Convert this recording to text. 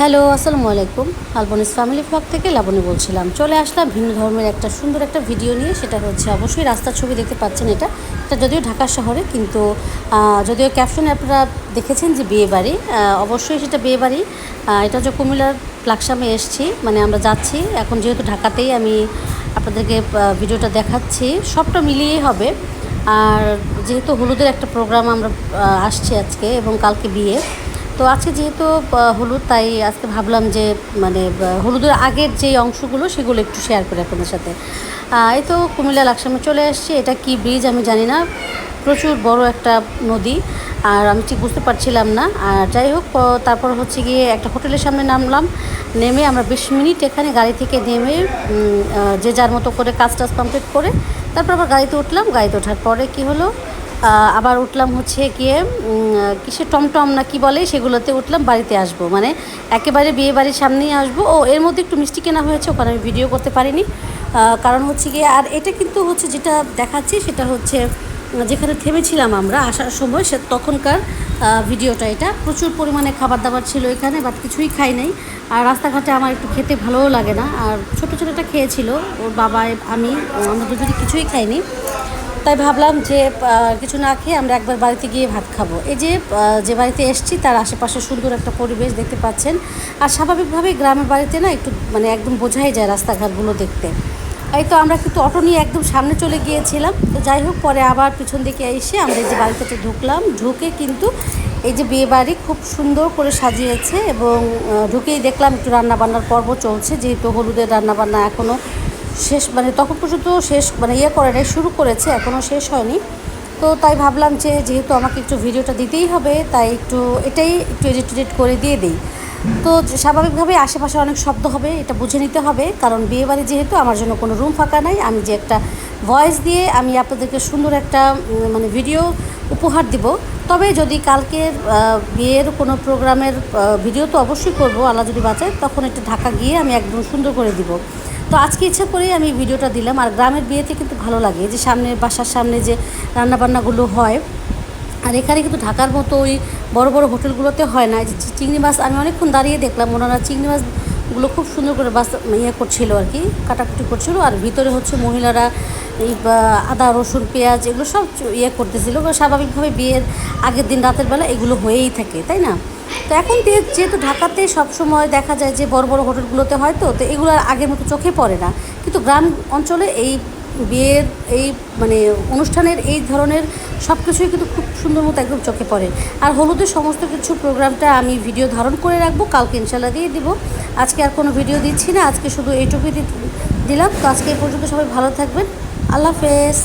Hello, আসসালামু আলাইকুম। আলবনিস family blog থেকে লাবণী বলছিলাম। চলে আসলাম ভিন্ন ধর্মের একটা সুন্দর একটা ভিডিও নিয়ে। সেটা হচ্ছে অবশ্যই রাস্তার ছবি দেখতে পাচ্ছেন এটা। এটা যদিও ঢাকা শহরে, কিন্তু যদিও ক্যাপশনে আপনারা দেখেছেন যে বিয়ে বাড়ি অবশ্যই সেটা বিয়ে বাড়ি। এটা হচ্ছে কুমিল্লার প্লাকসামে এসছি। মানে আমরা যাচ্ছি। এখন যেহেতু ঢাকাতেই আমি আপনাদেরকে ভিডিওটা দেখাচ্ছি। সবটা মিলিয়েই হবে। আর যেহেতু হলুদের একটা প্রোগ্রাম আমরা আসছি আজকে এবং কালকে বিয়ে। তো আজকে যেহেতু হলুদ, তাই আজকে ভাবলাম যে মানে হলুদের আগের যে অংশগুলো সেগুলো একটু শেয়ার করি আপনাদের সাথে। এই তো কুমিল্লা লাকসামে চলে আসছি এটা কি ব্রিজ আমি জানি না। প্রচুর বড় একটা নদী। আর আমি ঠিক বুঝতে পারছিলাম না। আর যাই হোক তারপর হচ্ছে গিয়ে একটা হোটেলের সামনে নামলাম। নেমে আমরা বিশ মিনিট এখানে গাড়ি থেকে নেমে যে যার মতো করে কাজ টাজ কমপ্লিট করে, তারপর আবার গাড়িতে উঠলাম। গাড়িতে ওঠার পরে কি হলো? আবার উঠলাম হচ্ছে গিয়ে কিসে টমটম না কি বলে সেগুলোতে উঠলাম, বাড়িতে আসব। মানে একেবারে বিয়ে বাড়ির সামনেই আসব। ও, এর মধ্যে একটু মিষ্টি কেনা হয়েছে, ওখানে আমি ভিডিও করতে পারিনি। কারণ হচ্ছে গিয়ে, আর এটা কিন্তু হচ্ছে যেটা দেখাচ্ছি, সেটা হচ্ছে, যেখানে থেমেছিলাম আমরা আসার সময়, সে তখনকার ভিডিওটা এটা। প্রচুর পরিমাণে খাবার দাবার ছিল এখানে, বাট কিছুই খাই নাই। আর রাস্তাঘাটে আমার একটু খেতে ভালোও লাগে না। আর ছোটো ছোটোটা খেয়েছিল, ওর বাবা, আমি, আমরা দুজনে কিছুই খাইনি। তাই ভাবলাম যে কিছু না খেয়ে আমরা একবার বাড়িতে গিয়ে ভাত খাব। এই যে যে বাড়িতে এসছি তার আশেপাশে সুন্দর একটা পরিবেশ দেখতে পাচ্ছেন। আর স্বাভাবিকভাবেই গ্রামের বাড়িতে না একটু মানে একদম বোঝাই যায় রাস্তাঘাটগুলো দেখতে। এই তো আমরা কিন্তু অটো নিয়ে একদম সামনে চলে গিয়েছিলাম। তো যাই হোক, পরে আবার পিছন দিকে এসে আমরা এই যে বাড়িতে ঢুকলাম। ঢুকে কিন্তু এই যে বিয়ে বাড়ি খুব সুন্দর করে সাজিয়েছে এবং ঢুকেই দেখলাম একটু রান্নাবান্নার পর্ব চলছে। যেহেতু হলুদের রান্নাবান্না এখনও শেষ মানে তখন পর্যন্ত শেষ মানে ইয়ে করে নাই, শুরু করেছে এখনও শেষ হয়নি। তো তাই ভাবলাম যে যেহেতু আমাকে একটু ভিডিওটা দিতেই হবে, তাই একটু এটাই একটু এডিট এডিট করে দিয়ে দিই। তো স্বাভাবিকভাবে আশেপাশে অনেক শব্দ হবে, এটা বুঝে নিতে হবে, কারণ বিয়েবাড়ি যেহেতু আমার জন্য কোনো রুম ফাঁকা নাই, আমি যে একটা ভয়েস দিয়ে আমি আপনাদেরকে সুন্দর একটা মানে ভিডিও উপহার দিব। তবে যদি কালকের বিয়ের কোনো প্রোগ্রামের ভিডিও তো অবশ্যই করব, আল্লাহ যদি বাঁচায়, তখন একটু ঢাকা গিয়ে আমি একদম সুন্দর করে দিব। তো আজকে ইচ্ছা করেই আমি ভিডিওটা দিলাম। আর গ্রামের বিয়েতে কিন্তু ভালো লাগে যে সামনে বাসার সামনে যে রান্নাবান্নাগুলো হয়। আর এখানে কিন্তু ঢাকার মতো ওই বড় বড় হোটেলগুলোতে হয় না। যে চিংড়ি মাছ আমি অনেকক্ষণ দাঁড়িয়ে দেখলাম, ওনারা চিংড়ি মাছগুলো খুব সুন্দর করে বাস ইয়ে করছিল আর কি, কাটাকুটি করছিল। আর ভিতরে হচ্ছে মহিলারা এই আদা, রসুন, পেঁয়াজ এগুলো সব ইয়ে করতেছিল। স্বাভাবিকভাবে বিয়ের আগের দিন রাতের বেলা এগুলো হয়েই থাকে, তাই না? তো এখন যেহেতু ঢাকাতে সব সময় দেখা যায় যে বড় বড় হোটেলগুলোতে হয় তো এগুলো আর আগের মতো চোখে পড়ে না। কিন্তু গ্রাম অঞ্চলে এই বিয়ের এই মানে অনুষ্ঠানের এই ধরনের সব কিছুই কিন্তু খুব সুন্দর মতো একদম চোখে পড়ে। আর হলুদের সমস্ত কিছু প্রোগ্রামটা আমি ভিডিও ধারণ করে রাখব, কালকে ইনশাল্লাহ দিয়ে দিব। আজকে আর কোনো ভিডিও দিচ্ছি না, আজকে শুধু এইটুকুই দিলাম। তো আজকে এই পর্যন্ত সবাই ভালো থাকবেন। আল্লাহ হাফেজ।